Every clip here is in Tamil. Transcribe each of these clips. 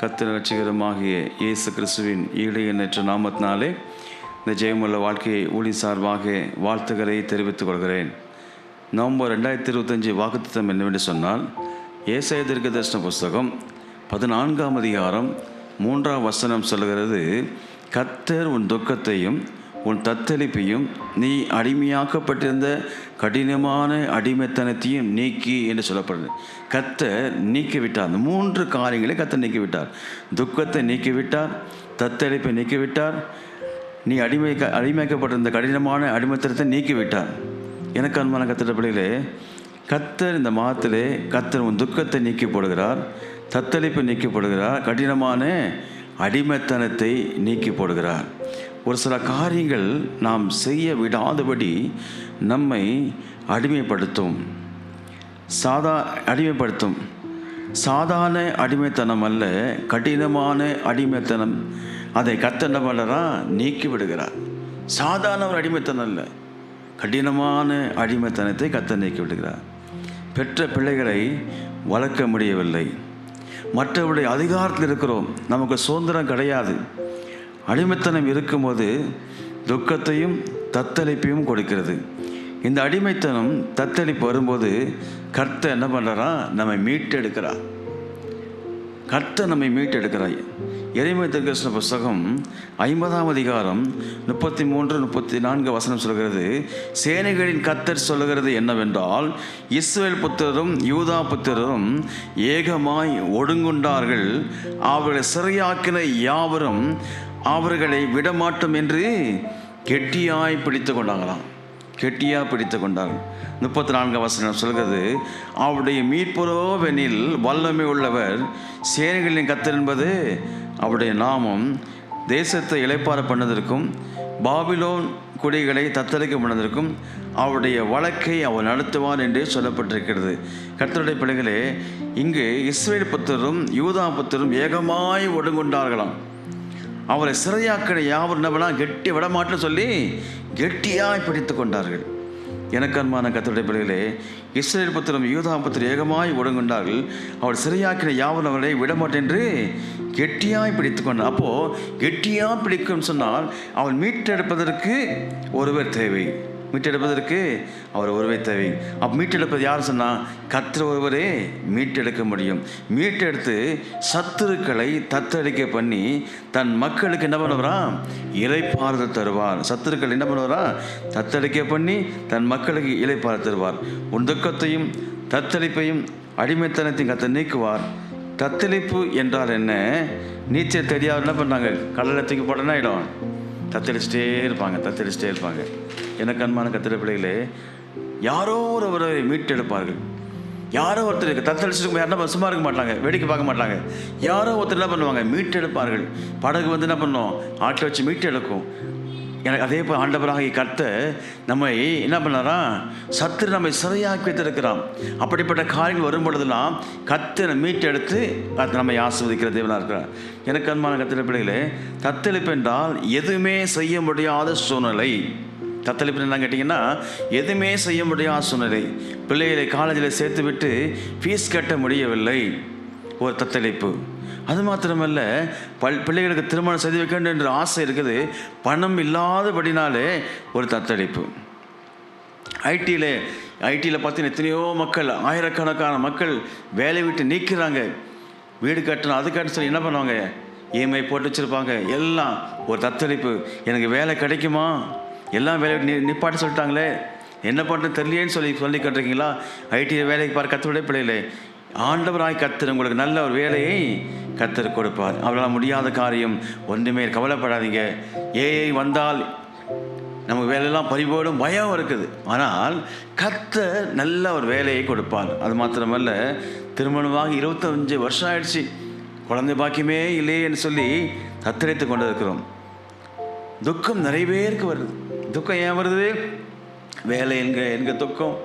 கத்திர ரட்சிகரமாகிய இயேசு கிறிஸ்துவின் ஈடு எண்ணற்ற நாமத்தினாலே இந்த ஜெயமுள்ள வாழ்க்கையை ஊழி சார்பாக வாழ்த்துக்களை தெரிவித்துக் கொள்கிறேன். நவம்பர் ரெண்டாயிரத்தி இருபத்தஞ்சி வாக்குத்தம் என்னவென்று சொன்னால் ஏசாய தீர்க்க தரிசன புஸ்தகம் பதினான்காம் அதிகாரம் மூன்றாம் வசனம் சொல்கிறது கத்தர் உன் துக்கத்தையும் உன் தத்தளிப்பையும் நீ அடிமையாக்கப்பட்டிருந்த கடினமான அடிமைத்தனத்தையும் நீக்கி என்று சொல்லப்படுது. கத்தர் நீக்கிவிட்டார். அந்த மூன்று காரியங்களை கத்தை நீக்கிவிட்டார். துக்கத்தை நீக்கிவிட்டார். தத்தளிப்பை நீக்கிவிட்டார். நீ அடிமை அடிமைக்கப்பட்டிருந்த கடினமான அடிமைத்தனத்தை நீக்கிவிட்டார். எனக்கு அன்பான கத்திர பிள்ளைகளே கத்தர் இந்த மாதத்திலே கத்தர் உன் துக்கத்தை நீக்கி போடுகிறார் தத்தளிப்பை நீக்கி போடுகிறார் கடினமான அடிமைத்தனத்தை நீக்கி போடுகிறார் ஒரு சில காரியங்கள் நாம் செய்ய விடாதபடி நம்மை அடிமைப்படுத்தும். சாதா அடிமைப்படுத்தும். சாதாரண அடிமைத்தனம் அல்ல கடினமான அடிமைத்தனம். அதை கத்த என்ன பண்ணுறா நீக்கி விடுகிறார். சாதாரண ஒரு அடிமைத்தனம் அல்ல கடினமான அடிமைத்தனத்தை கத்த நீக்கி விடுகிறார். பெற்ற பிள்ளைகளை வளர்க்க முடியவில்லை. மற்றவருடைய அதிகாரத்தில் இருக்கிறோம். நமக்கு சுதந்திரம் கிடையாது. அடிமைத்தனம் இருக்கும்போது துக்கத்தையும் தத்தளிப்பையும் கொடுக்கிறது. இந்த அடிமைத்தனம் தத்தளிப்பு வரும்போது கர்த்த என்ன பண்ணுறா நம்மை மீட்டெடுக்கிறார். கர்த்த நம்மை மீட்டெடுக்கிறாய் எளிமை திருக்கிருஷ்ண புஸ்தகம் ஐம்பதாம் அதிகாரம் முப்பத்தி மூன்று முப்பத்தி நான்கு வசனம் சொல்கிறது சேனைகளின் கத்தர் சொல்லுகிறது என்னவென்றால் இஸ்ரேல் புத்திரரும் யூதா புத்திரரும் ஏகமாய் ஒடுங்குண்டார்கள். அவர்களை சிறையாக்கின யாவரும் அவர்களை விடமாட்டோம் என்று கெட்டியாய் பிடித்து கொண்டாங்களாம் கெட்டியாக பிடித்து கொண்டார்கள் முப்பத்தி நான்கு வசனம் சொல்கிறது அவருடைய மீட்புரோவெனில் வல்லமை உள்ளவர் சேனைகளின் கத்தர் என்பது அவருடைய நாமம். தேசத்தை இளைப்பார பண்ணதற்கும் பாபிலோன் குடிகளை தத்தளிக்க பண்ணதற்கும் அவருடைய வழக்கை அவர் நடத்துவார் என்று சொல்லப்பட்டிருக்கிறது. கர்த்தருடைய பிள்ளைகளே இங்கு இஸ்ரேல் புத்தரும் யூதா புத்தரும் ஏகமாய் ஒடுங்கொண்டார்களாம். அவரை சிறையாக்கின யாவர் என்ன கெட்டி விடமாட்டேன்னு சொல்லி கெட்டியாய் பிடித்து கொண்டார்கள். எனக்கு அன்பான கத்தருடைய பிள்ளைகளே இஸ்ரேல் புத்திரம் யூதா புத்திரம் ஏகமாய் ஒடுங்குண்டார்கள். அவர் சிறையாக்கின யாவரும் அவரை விடமாட்டேன் என்று கெட்டியாய் பிடித்து கொண்டார். அப்போது கெட்டியாக பிடிக்கும் சொன்னால் அவன் மீட்டெடுப்பதற்கு ஒருவர் தேவை. மீட்டெடுப்பதற்கு அவர் ஒருவே தேவை. அப்போ மீட்டெடுப்பது யார் சொன்னால் கத்திர ஒருவரே மீட்டெடுக்க முடியும். மீட்டெடுத்து சத்துருக்களை தத்தளிக்க பண்ணி தன் மக்களுக்கு என்ன பண்ணுவாரா? இலைப்பாறுதல் தருவார். சத்துருக்கள் என்ன பண்ணுவாரா? தத்தளிக்க பண்ணி தன் மக்களுக்கு இலைப்பாறு தருவார். உன் துக்கத்தையும் தத்தளிப்பையும் அடிமைத்தனத்தையும் கத்த நீக்குவார். தத்தளிப்பு என்றால் என்ன? நீச்சல் தெரியாத என்ன பண்ணாங்க கடலை தூக்கி போடனா இடம் தத்தளிச்சிட்டே இருப்பாங்க தத்தளிச்சிட்டே இருப்பாங்க. எனக்கு அன்பான கத்திர பிள்ளைகளே யாரோ ஒருவரை மீட்டெடுப்பார்கள். யாரோ ஒருத்தர் தத்தளிச்சுட்டு யாருன்னா சும்மா இருக்க மாட்டாங்க வேடிக்கை பார்க்க மாட்டாங்க. யாரோ ஒருத்தர் என்ன பண்ணுவாங்க மீட்டெடுப்பார்கள். படகு வந்து என்ன பண்ணோம் ஆட்டை வச்சு மீட்டெடுக்கும். எனக்கு அதே போல் ஆண்டவராக கத்தை நம்மை என்ன பண்ணாரா சத்துரு நம்மை சிறையாக்கி வைத்திருக்கிறான் அப்படிப்பட்ட காரியங்கள் வரும் பொழுதெல்லாம் கத்தனை மீட்டெடுத்து அது நம்மை ஆஸ்வதிக்கிற தேவனாக இருக்கிறார். எனக்கு அன்பான கத்திர பிள்ளைகளே தத்தளிப்பு என்றால் எதுவுமே செய்ய முடியாத சூழ்நிலை. தத்தளிப்பு என்ன கேட்டிங்கன்னா எதுவுமே செய்ய முடியாத சூழ்நிலை. பிள்ளைகளை காலேஜில் சேர்த்து விட்டு ஃபீஸ் கட்ட முடியவில்லை. ஒரு தத்தளிப்பு. அது மாத்திரமல்ல பல் பிள்ளைகளுக்கு திருமணம் செய்து வைக்க வேண்டும் என்ற ஆசை இருக்குது. பணம் இல்லாதபடினாலே ஒரு தத்தளிப்பு. ஐடியில் ஐடியில் பார்த்தீங்கன்னா எத்தனையோ மக்கள் ஆயிரக்கணக்கான மக்கள் வேலை விட்டு நீக்கிறாங்க. வீடு கட்டணும் அது கட்டணும் சொல்லி என்ன பண்ணுவாங்க? இஎம்ஐ போட்டு வச்சுருப்பாங்க. எல்லாம் ஒரு தத்தளிப்பு. எனக்கு வேலை கிடைக்குமா? எல்லாம் வேலை நி நிப்பாட்ட சொல்லிட்டாங்களே. என்ன பண்ணுறது தெரியலேன்னு சொல்லி சொல்லி கட்டுறீங்களா ஐடியில் வேலைக்கு பாரு கத்தருடைய பிள்ளைகளே. ஆண்டவராய் கத்தர் உங்களுக்கு. நல்ல ஒரு வேலையை கத்தர் கொடுப்பார். அவர்களால் முடியாத காரியம் ஒன்றுமே கவலைப்படாதீங்க. ஏஐ வந்தால் நமக்கு வேலையெல்லாம் பறிபோடும் பயம் இருக்குது. ஆனால் கத்தர் நல்ல ஒரு வேலையை கொடுப்பார். அது மாத்திரமல்ல திருமணமாக இருபத்தஞ்சு வருஷம் ஆயிடுச்சு. குழந்தை பாக்கியமே இல்லையேன்னு சொல்லி தத்தரித்து கொண்டு இருக்கிறோம் துக்கம் நிறைய பேருக்கு வருது. துக்கம் ஏன் வருது? வேலை என்கிற என்கிற துக்கம்.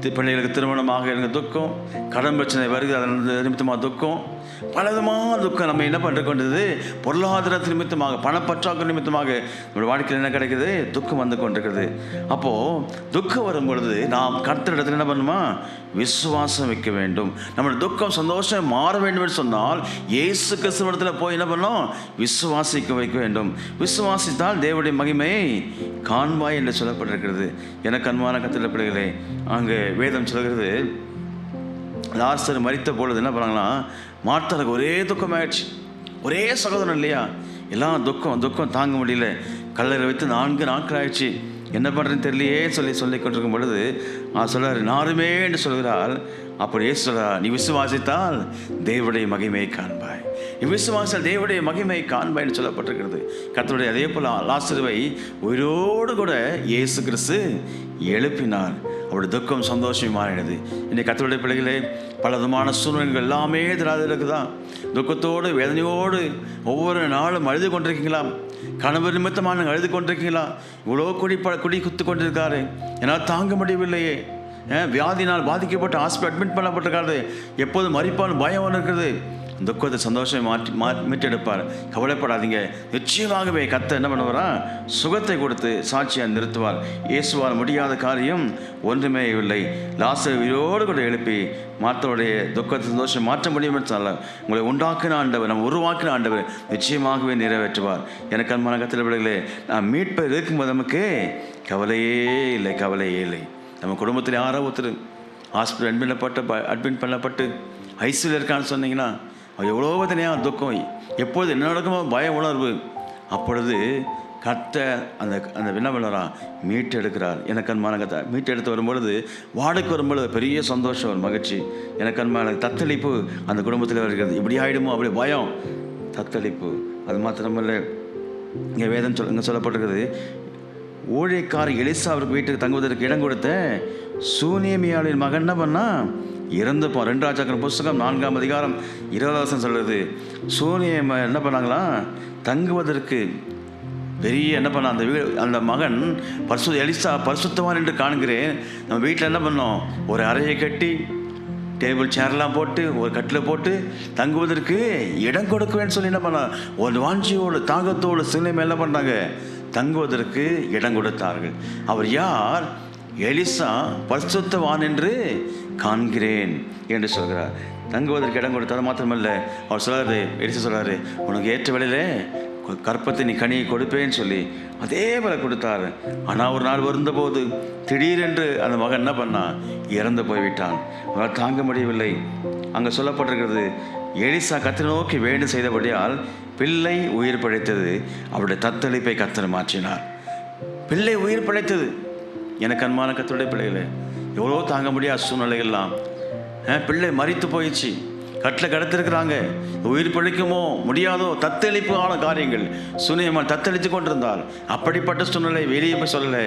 பிள்ளைகளுக்கு திருமணமாக எனக்கு துக்கம் கடன் பிரச்சனை வருது அதன் நிமித்தமாக துக்கம். பலவிதமான துக்கம் நம்ம என்ன பண்ணுற கொண்டது? பொருளாதாரத்து நிமித்தமாக பணப்பற்றாக்குறை நிமித்தமாக நம்முடைய வாழ்க்கையில் என்ன கிடைக்குது? துக்கம் வந்து கொண்டிருக்கிறது அப்போது துக்கம் வரும் பொழுது நாம் கடத்த இடத்துல என்ன பண்ணுமா? விசுவாசம் வைக்க வேண்டும். நம்மளுடைய துக்கம் சந்தோஷம் மாற வேண்டும் என்று சொன்னால் இயேசு கிறிஸ்துவத்தில் போய் என்ன பண்ணோம் விசுவாசிக்க வைக்க வேண்டும். விசுவாசித்தால் தேவனுடைய மகிமையை காண்பாய் என்று சொல்லப்பட்டிருக்கிறது. எனக்கு அன்பான கத்திர அங்கே வேதம் சொல்கிறது லாஸ்டர் மறித்த பொழுது என்ன பண்ணாங்கன்னா மார்த்தாளுக்கு ஒரே துக்கம் ஆயிடுச்சு ஒரே சகோதரன் இல்லையா? எல்லாம் துக்கம் துக்கம் தாங்க முடியல. கல்லறை வைத்து நான்கு நாட்கள் ஆயிடுச்சு. என்ன பண்ணுறதுன்னு தெரியலையே சொல்லி சொல்லி கொண்டிருக்கும் பொழுது நான் சொல்கிறார் நாருமே என்று சொல்கிறார் அப்படியே சொல்கிறார் நீ விசுவாசித்தால் தேவடைய மகிமையை காண்பாய். நீ விசுவாசால் தேவடைய மகிமையை காண்பாய் என்று சொல்லப்பட்டிருக்கிறது. கர்த்தருடைய அதே போல் லாஸ்டர்வை உயிரோடு கூட இயேசு கிறிஸ்து எழுப்பினார். அவருடைய துக்கம் சந்தோஷம் மாறினது. இன்னைக்கு கத்தருடைய பிள்ளைகளே பல விதமான சூழ்நிலைகள் எல்லாமே எதிராக தான் துக்கத்தோடு வேதனையோடு ஒவ்வொரு நாளும் அழுது கொண்டிருக்கீங்களா? கணவர் நிமித்தமாக அழுது கொண்டிருக்கீங்களா? இவ்வளோ குடி ப குடி குத்து கொண்டிருக்காரு. என்னால் தாங்க முடியவில்லையே. ஏன்? வியாதினால் பாதிக்கப்பட்டு ஹாஸ்பிட்டல் அட்மிட் பண்ணப்பட்டிருக்காரு. எப்போது மறிப்பான் பயம் ஒன்று இருக்கிறது துக்கத்தை சந்தோஷம் மாற்றி மா மீட்டெடுப்பார். கவலைப்படாதீங்க. நிச்சயமாகவே கத்த என்ன பண்ணுவாரா? சுகத்தை கொடுத்து சாட்சியாக நிறுத்துவார். இயேசுவால் முடியாத காரியம் ஒன்றுமே இல்லை. லாச உயிரோடு கூட எழுப்பி மாற்றவுடைய துக்கத்தை சந்தோஷம் மாற்ற முடியும் என்று சொன்னார். உங்களை உண்டாக்கின ஆண்டவர் நம்ம உருவாக்கின ஆண்டவர் நிச்சயமாகவே நிறைவேற்றுவார். எனக்கு அன்பான கத்திர பிள்ளைகளே நான் மீட்பை இருக்கும்போது நமக்கு கவலையே இல்லை கவலையே இல்லை. நம்ம குடும்பத்தில் யாரோ ஒருத்தர் ஹாஸ்பிட்டல் அட்மிட் பண்ணப்பட்டு அட்மிட் பண்ணப்பட்டு ஐசியூவில் இருக்கான்னு சொன்னீங்கன்னா எவ்வளோ தனியாக துக்கம். எப்பொழுது என்ன நடக்குமோ பய உணர்வு. அப்பொழுது கத்த அந்த அந்த என்ன மீட்டெடுக்கிறார். எனக்கு அன்மான கத்தை மீட்டெடுத்து வரும்பொழுது வாடகைக்கு வரும்பொழுது பெரிய சந்தோஷம் ஒரு மகிழ்ச்சி. எனக்கு அன்மான தத்தளிப்பு அந்த குடும்பத்தில் இருக்கிறது இப்படி ஆகிடுமோ அப்படி பயம். தத்தளிப்பு. அது மாத்திரமல்ல இங்கே வேதம் சொல் இங்கே சொல்லப்பட்டிருக்குது ஊழியக்காரர் எலிசா அவருக்கு வீட்டுக்கு தங்குவதற்கு இடம் கொடுத்த சூனியமியாளின் மகன் என்ன பண்ணால் இறந்து போ ரெண்டு ராஜாக்கள் புஸ்தகம் நான்காம் அதிகாரம் இருபதாசம் சொல்கிறது சூனியம் என்ன பண்ணாங்களா? தங்குவதற்கு பெரிய என்ன பண்ண அந்த வீ அந்த மகன் பரிசு எலிசா பரிசுத்தவான் என்று காண்கிறேன். நம்ம வீட்டில் என்ன பண்ணோம்? ஒரு அறையை கட்டி டேபிள் சேர்லாம் போட்டு ஒரு கட்டில் போட்டு தங்குவதற்கு இடம் கொடுக்குவேன்னு சொல்லி என்ன பண்ண ஒரு வாஞ்சியோடு தாகத்தோடு சிலைமை என்ன பண்ணாங்க? தங்குவதற்கு இடம் கொடுத்தார்கள். அவர் யார்? எலிசா பரிசுத்தவான் என்று காண்கிறேன் என்று சொல்கிறார். தங்குவதற்கு இடம் கொடுத்தார் மாத்திரமல்ல அவர் சொல்கிறாரு எலிசா சொல்கிறாரு உனக்கு ஏற்ற வேலையில் கற்பத்தை நீ கனியை கொடுப்பேன்னு சொல்லி அதே போல கொடுத்தாரு. ஆனால் ஒரு நாள் வருந்தபோது திடீரென்று அந்த மகன் என்ன பண்ணான் இறந்து போய்விட்டான். அவனால் தாங்க முடியவில்லை. அங்கே சொல்லப்பட்டிருக்கிறது எலிசா கத்திர நோக்கி வேண்டும் செய்தபடியால் பிள்ளை உயிர் பிழைத்தது. அவருடைய தத்தளிப்பை கத்தர் மாற்றினார். பிள்ளை உயிர் பிழைத்தது. எனக்கு அன்பான கத்தருடைய பிள்ளைகளே எவ்வளோ தாங்க முடியாத சூழ்நிலைகள்லாம். பிள்ளை மறித்து போயிடுச்சு. கட்டில் கிடத்திருக்கிறாங்க. உயிர் பிழைக்குமோ முடியாதோ தத்தளிப்பு ஆன காரியங்கள். சுனியம்மாள் தத்தளித்து கொண்டிருந்தால் அப்படிப்பட்ட சூழ்நிலை வெளியே போய் சொல்லலை.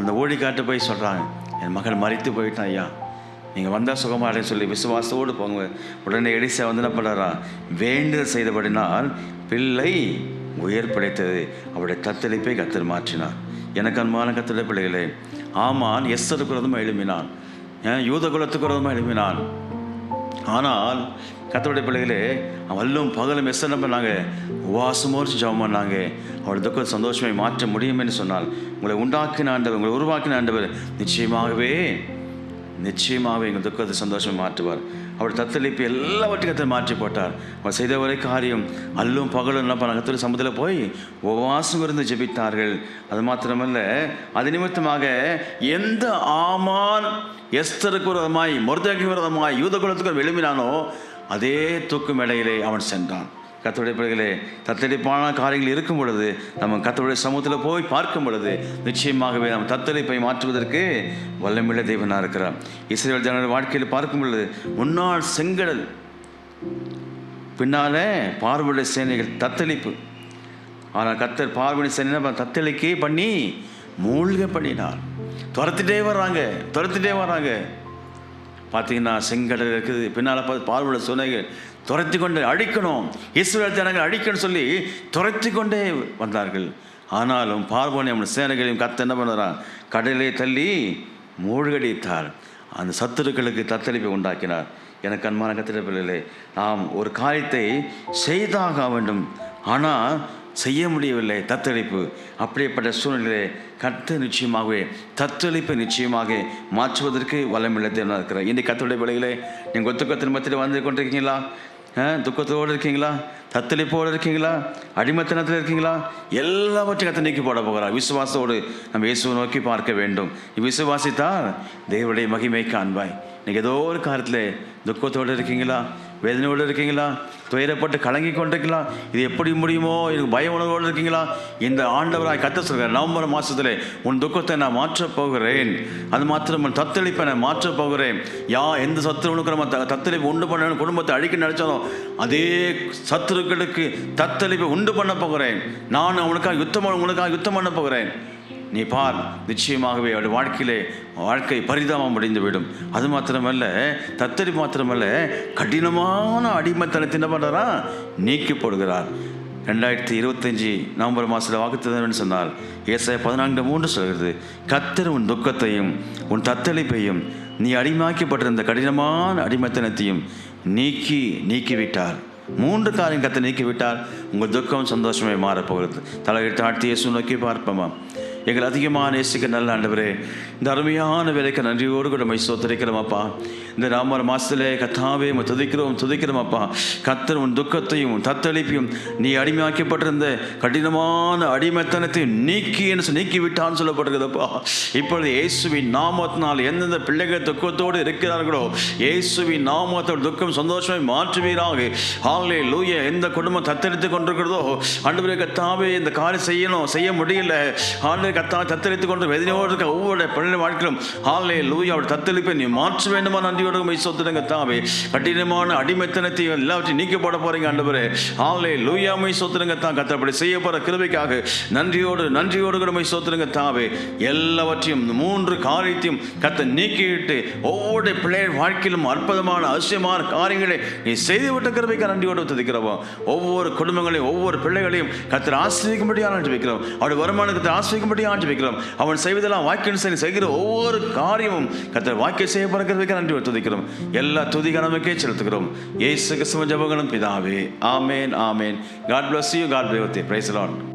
அந்த ஓடிக்காட்டு போய் சொல்கிறாங்க என் மகள் மறித்து போயிட்டான் ஐயா. நீங்கள் வந்தால் சுகமாடன்னு சொல்லி விசுவாசத்தோடு போங்க. உடனே எடிசா வந்து என்ன பண்ணுறா வேண்டுதல் செய்தபடினால் பிள்ளை உயிர் பிழைத்தது. அவருடைய தத்தளிப்பை கத்தர் மாற்றினார். எனக்கு அன்பான கத்துடைய பிள்ளைகளே ஆமான் எஸ்தருக்கு விரோதமாக எழுப்பினான் ஏன் யூத குலத்துக்கு விரோதமாக எழுப்பினான் ஆனால் கத்தோடைய பிள்ளைகளே வல்லும் பகலும் எஸ் என்ன பண்ணாங்க உவாசமோடு ஜபம் பண்ணாங்க. அவளோட துக்கம் சந்தோஷமே மாற்ற முடியும் என்று சொன்னால் உங்களை உண்டாக்கின ஆண்டவர் உங்களை உருவாக்கின ஆண்டவர் நிச்சயமாகவே நிச்சயமாகவே எங்கள் துக்கத்தை சந்தோஷம் மாற்றுவார். அவர் தத்தளிப்பு எல்லாவற்றையும் கத்தர் மாற்றி போட்டார். அவர் செய்த ஒரே காரியம் அல்லும் பகலும் என்ன பண்ண கத்தர் சமுதில் போய் உபவாசம் இருந்து ஜெபித்தார்கள். அது மாத்திரமல்ல அது நிமித்தமாக எந்த ஆமான் எஸ்தருக்கு விரதமாய் மொர்தக்கு விரதமாய் யூத குலத்துக்கு எழுப்பினானோ அதே தூக்கு மேடையிலே அவன் சென்றான். கத்தோடைய பிள்ளைகளே தத்தளிப்பான காரியங்கள் இருக்கும் பொழுது நம்ம கத்தோடைய சமூகத்தில் போய் பார்க்கும் பொழுது நிச்சயமாகவே நம்ம தத்தளிப்பை மாற்றுவதற்கு வல்லமில்ல தெய்வனாக இருக்கிறார். இஸ்ரேல் ஜனங்கள் வாழ்க்கையில் பார்க்கும் பொழுது முன்னாள் செங்கடல் பின்னாலே பார்வையுடைய சேனைகள் தத்தளிப்பு ஆனால் கத்தர் பார்வையுடைய சேனை தத்தளிக்கே பண்ணி மூழ்க பண்ணினார். துரத்திட்டே வர்றாங்க துரத்திட்டே வர்றாங்க. பார்த்தீங்கன்னா செங்கடல் இருக்குது. பின்னால் பார்த்து பார்வையுடைய சுனைகள் துரத்தி கொண்டு அழிக்கணும் இஸ்ரேல் ஜனங்கள் அழிக்கணும்னு சொல்லி துரத்தி கொண்டே வந்தார்கள். ஆனாலும் பார்வோனியம் சேனைகளையும் கத்த என்ன பண்ணுறான் கடலை தள்ளி மூழ்கடித்தார். அந்த சத்துருக்களுக்கு தத்தளிப்பை உண்டாக்கினார். எனக்கு அன்பான கத்திரப்பிள்ளைகளே நாம் ஒரு காரியத்தை செய்தாக வேண்டும். ஆனால் செய்ய முடியவில்லை. தத்தளிப்பு. அப்படிப்பட்ட சூழ்நிலையிலே கத்து நிச்சயமாகவே தத்தளிப்பை நிச்சயமாக மாற்றுவதற்கு வல்லமில்லை தேவனாக இருக்கிறார். இன்றைக்கு கத்தோடைய விலைகளை நீங்கள் ஒத்துக்க திரும்பத்தில் வந்து கொண்டிருக்கீங்களா? ஆ, துக்கத்தோடு இருக்கீங்களா? தத்தளிப்போடு இருக்கீங்களா? அடிமத்தனத்தில் இருக்கீங்களா? எல்லாவற்றையும் கத்தை நீக்கி போட போகிறார். விசுவாசத்தோடு நம்ம இயேசுவை நோக்கி பார்க்க வேண்டும். விசுவாசித்தால் தேவனுடைய மகிமை காண்பாய் நீங்கள் ஏதோ ஒரு காரத்தில் துக்கத்தோடு இருக்கீங்களா? வேதனையோடு இருக்கீங்களா? துயரப்பட்டு கலங்கி கொண்டிருக்கீங்களா? இது எப்படி முடியுமோ? எனக்கு பய உணர்வோடு இருக்கீங்களா? இந்த ஆண்டவராய் கத்த சொல்கிறேன் நவம்பர் மாதத்தில் உன் துக்கத்தை நான் மாற்றப் போகிறேன். அது மாத்திரம் உன் தத்தளிப்பை நான் மாற்றப் போகிறேன். யா எந்த சத்துருவனுக்கு நம்ம த- தத்தளிப்பு உண்டு பண்ண குடும்பத்தை அழிக்க நினைச்சாலும் அதே சத்துருக்களுக்கு தத்தளிப்பை உண்டு பண்ண போகிறேன். நான் உனக்காக யுத்தம் பண்ண- உனக்காக யுத்தம் பண்ண போகிறேன். நீ பார் நிச்சயமாகவே அவருடைய வாழ்க்கையிலே வாழ்க்கை பரிதாபம் அடைந்துவிடும். அது மாத்திரமல்ல தத்தரி மாத்திரமல்ல கடினமான அடிமைத்தனத்தை என்ன பண்ணுறாரா நீக்கி போடுகிறார் ரெண்டாயிரத்தி இருபத்தஞ்சி நவம்பர் மாதத்தில் வாக்குத்ததன் சொன்னால் ஏசாய பதினான்கு மூன்று சொல்கிறது கத்தர் உன் துக்கத்தையும் உன் தத்தளிப்பையும் நீ அடிமாக்கப்பட்டிருந்த கடினமான அடிமைத்தனத்தையும் நீக்கி நீக்கிவிட்டார். மூன்று காரியம் கத்தை நீக்கிவிட்டார். உங்கள் துக்கம் சந்தோஷமே மாறப்போகிறது. தலையிட்டு ஆழ்த்தி இயேசு நோக்கி பார்ப்போமா? எங்கள் அதிகமான நேசிக்க நல்ல ஆண்டவரே இந்த அருமையான வேலைக்கு நன்றியோடு கூட மை சோத்தரிக்கிறோம் அப்பா. இந்த ராமர் மாசத்திலே கத்தாவே உம்மை துதிக்கிறோம் துதிக்கிறோம் அப்பா. கத்தர் உன் துக்கத்தையும் தத்தளிப்பையும் நீ அடிமையாக்கப்பட்டிருந்த கடினமான அடிமைத்தனத்தையும் நீக்கி என்று சொல்லி நீக்கி விட்டான்னு சொல்லப்படுகிறதப்பா இப்பொழுது இயேசுவின் நாமத்தினால் எந்தெந்த பிள்ளைகள் துக்கத்தோடு இருக்கிறார்களோ இயேசுவின் நாமத்தோட துக்கம் சந்தோஷമായി மாற்றுவீராக. ஹாலே லூய எந்த குடும்பம் தத்தெடுத்து கொண்டிருக்கிறதோ ஆண்டவரே கத்தாவே இந்த காரியம் செய்யணும் செய்ய முடியல. ஆண்டு ஆண்டவரே கத்தா தத்தளித்து கொண்டு வேதனையோடு இருக்க ஒவ்வொரு பிள்ளை வாழ்க்கையிலும் ஹாலே லூயா அவருடைய தத்தளிப்பை நீ மாற்ற வேண்டுமா நன்றியோடு மை சொத்துடுங்க தாவே கடினமான அடிமைத்தனத்தை எல்லாவற்றையும் நீக்க போட போறீங்க ஆண்டவரே. ஹாலே லூயா மை சொத்துடுங்க தான் கத்தப்படி செய்ய போற கிருபைக்காக நன்றியோடு நன்றியோடு கூட மை சொத்துடுங்க தாவே எல்லாவற்றையும் மூன்று காரியத்தையும் கத்த நீக்கிவிட்டு ஒவ்வொரு பிள்ளை வாழ்க்கையிலும் அற்புதமான அவசியமான காரியங்களை நீ செய்துவிட்ட கிருபைக்கு நன்றியோடு துதிக்கிறோம் ஒவ்வொரு குடும்பங்களையும் ஒவ்வொரு பிள்ளைகளையும் கத்தர் ஆசிரியக்கும்படியாக ஆண்டு வைக்கிறோம் அவருடைய வருமானத்தை ஆசிரியக்கும்படி ஆண்டு வைக்கிறோம். அவன் செய்வதெல்லாம் வாக்கியம் செய்கிற ஒவ்வொரு காரியமும் கத்தர் வாக்கிய செய்ய பிறக்கிறதுக்கு நன்றி துதிக்கிறோம் எல்லா துதி கணமுக்கே செலுத்துகிறோம். ஏசு கிறிஸ்துவ ஜபங்களும் பிதாவே. ஆமேன் ஆமேன். God bless you God bless praise Lord